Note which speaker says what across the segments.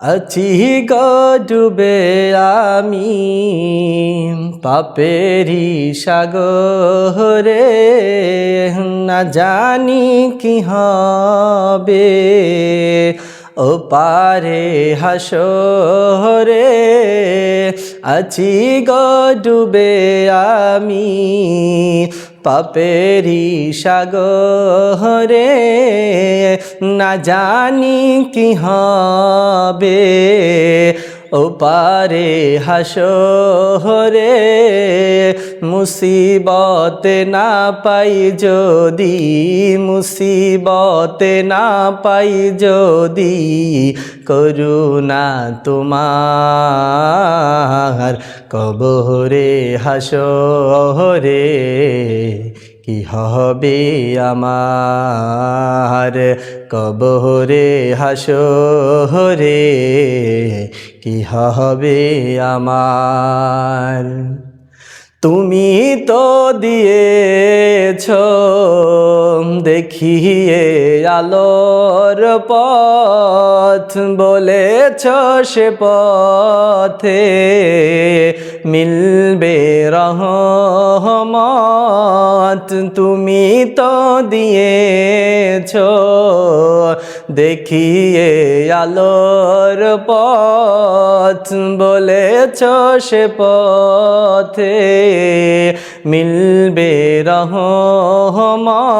Speaker 1: আছি ডুবে আমি পাপেরি সাগরে না জানি কি হবে ও পারে হাসরে আছি ডুবে আমি পাপেরি সাগরে না জানি কি হবে। ও পারে হাসরে মুসিবতে না পাই যদি, মুসিবতে না পাই যদি করুণা তোমার। কবরে হাসরে কি হবে আমার? কবরে হাসরে কি হবে আমার? তুমি তো দিয়েছ দেখিয়ে আলোর পথ, বলেছ সে পথে মিলবে রহমত, তুমি তো দিয়েছ দেখিয়ে আলোর পথ, বলেছ সে পথে মিলবে রহমত।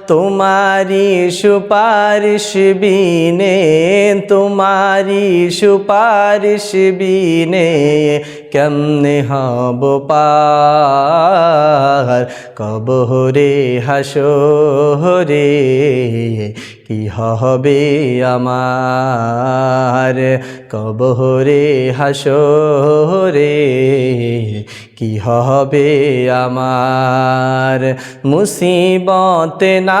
Speaker 1: তোমারি সুপারিশ বিনে, তোমারি সুপারিশ বিনে কেমনে হব পার? কবরে হাসরে কি হবে আমার? কবরে হাসরে কি হবে আমার? মুসিবতে না